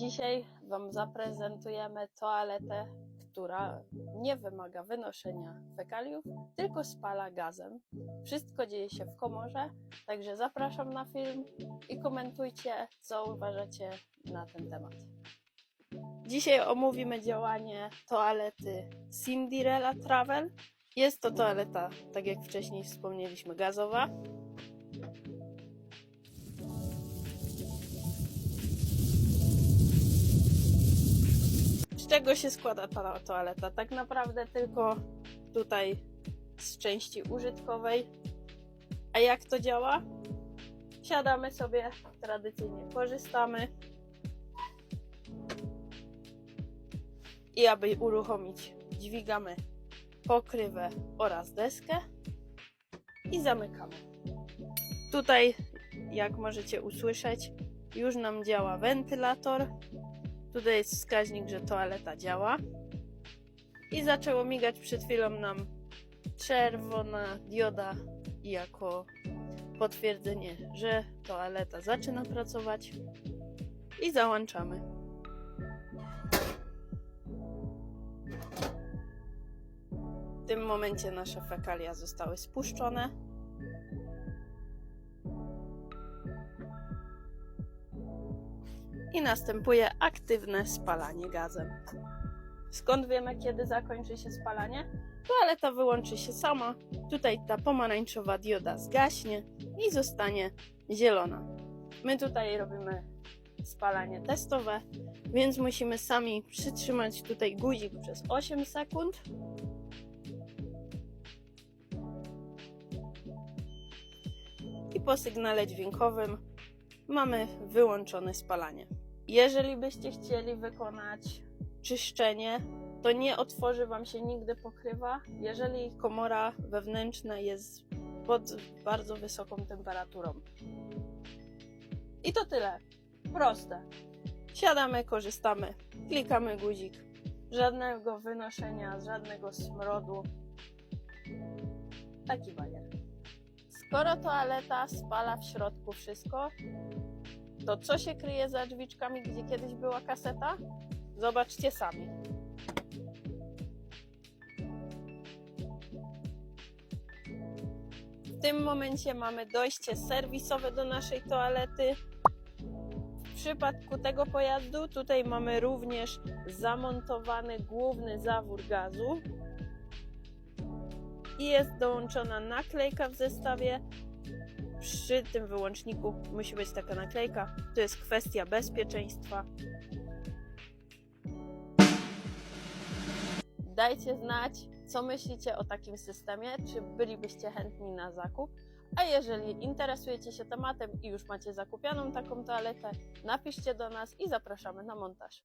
Dzisiaj Wam zaprezentujemy toaletę, która nie wymaga wynoszenia fekaliów, tylko spala gazem. Wszystko dzieje się w komorze, także zapraszam na film i komentujcie, co uważacie na ten temat. Dzisiaj omówimy działanie toalety Cinderella Travel. Jest to toaleta, tak jak wcześniej wspomnieliśmy, gazowa. Czego się składa ta toaleta? Tak naprawdę tylko tutaj z części użytkowej. A jak to działa? Siadamy sobie, tradycyjnie korzystamy. I aby uruchomić, dźwigamy pokrywę oraz deskę i zamykamy. Tutaj, jak możecie usłyszeć, już nam działa wentylator. Tutaj jest wskaźnik, że toaleta działa. I zaczęło migać przed chwilą nam czerwona dioda jako potwierdzenie, że toaleta zaczyna pracować. I załączamy. W tym momencie nasze fekalia zostały spuszczone. I następuje aktywne spalanie gazem. Skąd wiemy, kiedy zakończy się spalanie? Toaleta wyłączy się sama. Tutaj ta pomarańczowa dioda zgaśnie i zostanie zielona. My tutaj robimy spalanie testowe, więc musimy sami przytrzymać tutaj guzik przez 8 sekund. I po sygnale dźwiękowym mamy wyłączone spalanie. Jeżeli byście chcieli wykonać czyszczenie, to nie otworzy Wam się nigdy pokrywa, jeżeli komora wewnętrzna jest pod bardzo wysoką temperaturą. I to tyle. Proste. Siadamy, korzystamy, klikamy guzik. Żadnego wynoszenia, żadnego smrodu. Taki bajer. Skoro toaleta spala w środku wszystko, to co się kryje za drzwiczkami, gdzie kiedyś była kaseta? Zobaczcie sami. W tym momencie mamy dojście serwisowe do naszej toalety. W przypadku tego pojazdu tutaj mamy również zamontowany główny zawór gazu i jest dołączona naklejka w zestawie. Przy tym wyłączniku musi być taka naklejka. To jest kwestia bezpieczeństwa. Dajcie znać, co myślicie o takim systemie, czy bylibyście chętni na zakup. A jeżeli interesujecie się tematem i już macie zakupioną taką toaletę, napiszcie do nas i zapraszamy na montaż.